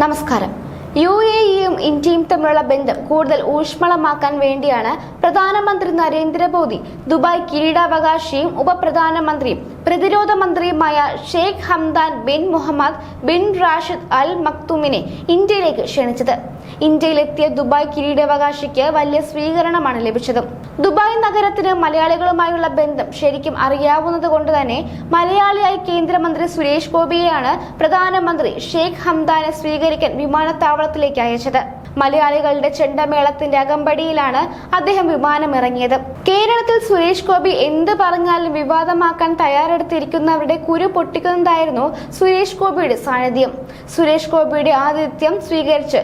നമസ്കാരം. U A ഇയും ഇന്ത്യയും തമ്മിലുള്ള ബന്ധം കൂടുതൽ ഊഷ്മളമാക്കാൻ വേണ്ടിയാണ് പ്രധാനമന്ത്രി നരേന്ദ്രമോദി ദുബായ് കിരീടാവകാശിയും ഉപപ്രധാനമന്ത്രിയും പ്രതിരോധ മന്ത്രിയുമായ Sheikh Hamdan bin Mohammed bin Rashid Al മക്തൂമിനെ ഇന്ത്യയിലേക്ക് ക്ഷണിച്ചത്. ഇന്ത്യയിലെത്തിയ ദുബായ് കിരീടാവകാശിക്ക് വലിയ സ്വീകരണമാണ് ലഭിച്ചത്. ദുബായ് നഗരത്തിന് മലയാളികളുമായുള്ള ബന്ധം ശരിക്കും അറിയാവുന്നത് കൊണ്ട് തന്നെ മലയാളിയായി കേന്ദ്രമന്ത്രി സുരേഷ് ഗോപിയെയാണ് പ്രധാനമന്ത്രി ഷെയ്ഖ് ഹംദാനെ സ്വീകരിക്കാൻ വിമാനത്താവളത്തിലേക്ക് അയച്ചത്. മലയാളികളുടെ ചെണ്ടമേളത്തിന്റെ അകമ്പടിയിലാണ് അദ്ദേഹം വിമാനം ഇറങ്ങിയത് കേരളത്തിൽ സുരേഷ് ഗോപി എന്ത് പറഞ്ഞാലും വിവാദമാക്കാൻ തയ്യാറെടുത്തിരിക്കുന്നവരുടെ കുരു പൊട്ടിക്കുന്നതായിരുന്നു സുരേഷ് ഗോപിയുടെ സാന്നിധ്യം. സുരേഷ് ഗോപിയുടെ ആതിഥ്യം സ്വീകരിച്ച്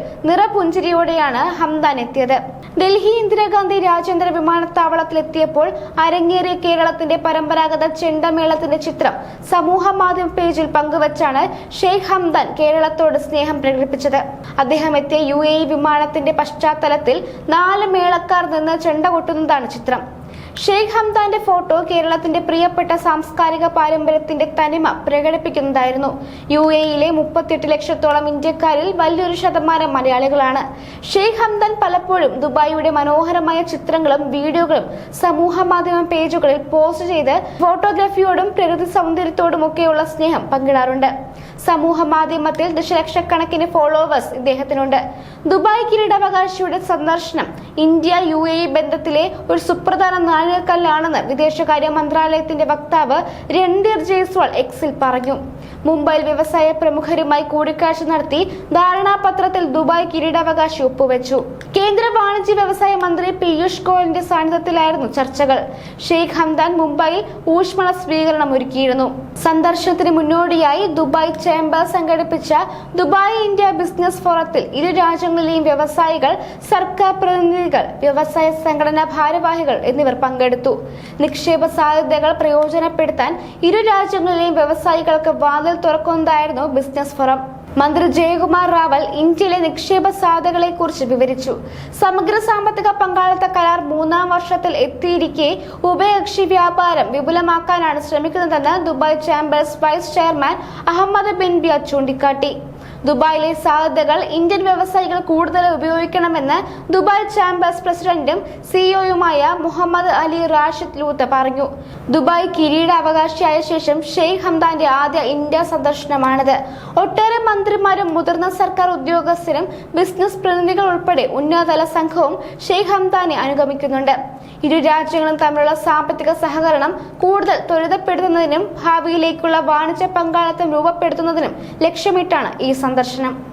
നിറപുഞ്ചിരിയോടെയാണ് ഹംദാൻ എത്തിയത്. ഡൽഹി ഇന്ദിരാഗാന്ധി രാജ്യാന്തര വിമാനത്താവളത്തിലെത്തിയപ്പോൾ അരങ്ങേറിയ കേരളത്തിന്റെ പരമ്പരാഗത ചെണ്ടമേളത്തിന്റെ ചിത്രം സമൂഹ മാധ്യമ പേജിൽ പങ്കുവച്ചാണ് ഷെയ്ഖ് ഹംദാൻ കേരളത്തോട് സ്നേഹം പ്രകടിപ്പിച്ചത്. അദ്ദേഹം എത്തിയ യു വിമാനത്തിന്റെ പശ്ചാത്തലത്തിൽ നാല് മേളക്കാർ നിന്ന് ചെണ്ട കൊട്ടുന്നതാണ് ചിത്രം. ഷെയ്ഖ് ഹംദാന്റെ ഫോട്ടോ കേരളത്തിന്റെ പ്രിയപ്പെട്ട സാംസ്കാരിക പാരമ്പര്യത്തിന്റെ തനിമ പ്രകടിപ്പിക്കുന്നതായിരുന്നു. യു എയിലെ മുപ്പത്തിയെട്ട് ലക്ഷത്തോളം ഇന്ത്യക്കാരിൽ വലിയൊരു ശതമാനം മലയാളികളാണ്. ഷെയ്ഖ് ഹംദാൻ പലപ്പോഴും ദുബായിയുടെ മനോഹരമായ ചിത്രങ്ങളും വീഡിയോകളും സമൂഹ മാധ്യമ പേജുകളിൽ പോസ്റ്റ് ചെയ്ത് ഫോട്ടോഗ്രാഫിയോടും പ്രകൃതി സൗന്ദര്യത്തോടുമൊക്കെയുള്ള സ്നേഹം പങ്കിടാറുണ്ട്. സമൂഹ മാധ്യമത്തിൽ ദശലക്ഷക്കണക്കിന് ഫോളോവേഴ്സ് ഇദ്ദേഹത്തിനുണ്ട്. ദുബായ് കിരീടാവകാശിയുടെ സന്ദർശനം ഇന്ത്യ യു എ ബന്ധത്തിലെ ഒരു സുപ്രധാന നാഴികക്കല്ലാണെന്ന് വിദേശകാര്യ മന്ത്രാലയത്തിന്റെ വക്താവ് രൺധീർ ജയ്സ്വാൾ എക്സിൽ പറഞ്ഞു. മുംബൈയിൽ വ്യവസായ പ്രമുഖരുമായി കൂടിക്കാഴ്ച നടത്തി ധാരണാപത്രത്തിൽ ദുബായ് കിരീടാവകാശി ഒപ്പുവെച്ചു. കേന്ദ്ര വാണിജ്യ വ്യവസായ മന്ത്രി പീയൂഷ് ഗോയലിന്റെ സാന്നിധ്യത്തിലായിരുന്നു ചർച്ചകൾ. ഷെയ്ഖ് ഹംദാൻ മുംബൈയിൽ ഊഷ്മള സ്വീകരണം ഒരുക്കിയിരുന്നു. സന്ദർശനത്തിന് മുന്നോടിയായി ദുബായ് ചേംബർ സംഘടിപ്പിച്ച ദുബായ് ഇന്ത്യ ബിസിനസ് ഫോറത്തിൽ ഇരു രാജ്യങ്ങളിലെയും വ്യവസായികൾ സർക്കാർ പ്രതിനിധികൾ വ്യവസായ സംഘടനാ ഭാരവാഹികൾ എന്നിവർ പങ്കെടുത്തു. നിക്ഷേപ സാധ്യതകൾ പ്രയോജനപ്പെടുത്താൻ ഇരു രാജ്യങ്ങളിലെയും വ്യവസായികൾക്ക് വാതിൽ തുറക്കുന്നതായിരുന്നു ബിസിനസ് ഫോറം മന്ത്രി ജയകുമാർ റാവൽ ഇന്ത്യയിലെ നിക്ഷേപ സാധ്യതകളെ കുറിച്ച് വിവരിച്ചു. സമഗ്ര സാമ്പത്തിക പങ്കാളിത്ത കരാർ മൂന്നാം വർഷത്തിൽ എത്തിയിരിക്കെ ഉഭയകക്ഷി വ്യാപാരം വിപുലമാക്കാനാണ് ശ്രമിക്കുന്നതെന്ന് Dubai chambers vice chairman Ahmed bin ബിയ ചൂണ്ടിക്കാട്ടി. ദുബായിലെ സാധ്യതകൾ ഇന്ത്യൻ വ്യവസായികൾ കൂടുതൽ ഉപയോഗിക്കണമെന്ന് ദുബായ് ചാമ്പേഴ്സ് പ്രസിഡന്റും സിഇഒയുമായ മുഹമ്മദ് അലി റാഷിദ് ലൂത്ത് പറഞ്ഞു. ദുബായ് കിരീടാവകാശിയായ ശേഷം ഷെയ്ഖ് ഹംദാന്റെ ആദ്യ ഇന്ത്യ സന്ദർശനമാണിത്. ഒട്ടേറെ മന്ത്രിമാരും മുതിർന്ന സർക്കാർ ഉദ്യോഗസ്ഥരും ബിസിനസ് പ്രതിനിധികൾ ഉൾപ്പെടെ ഉന്നതതല സംഘവും ഷെയ്ഖ് ഹംദാനെ അനുഗമിക്കുന്നുണ്ട്. ഇരു രാജ്യങ്ങളും തമ്മിലുള്ള സാമ്പത്തിക സഹകരണം കൂടുതൽ ത്വരിതപ്പെടുത്തുന്നതിനും ഭാവിയിലേക്കുള്ള വാണിജ്യ പങ്കാളിത്തം രൂപപ്പെടുത്തുന്നതിനും ലക്ഷ്യമിട്ടാണ് ഈ സന്ദർശനം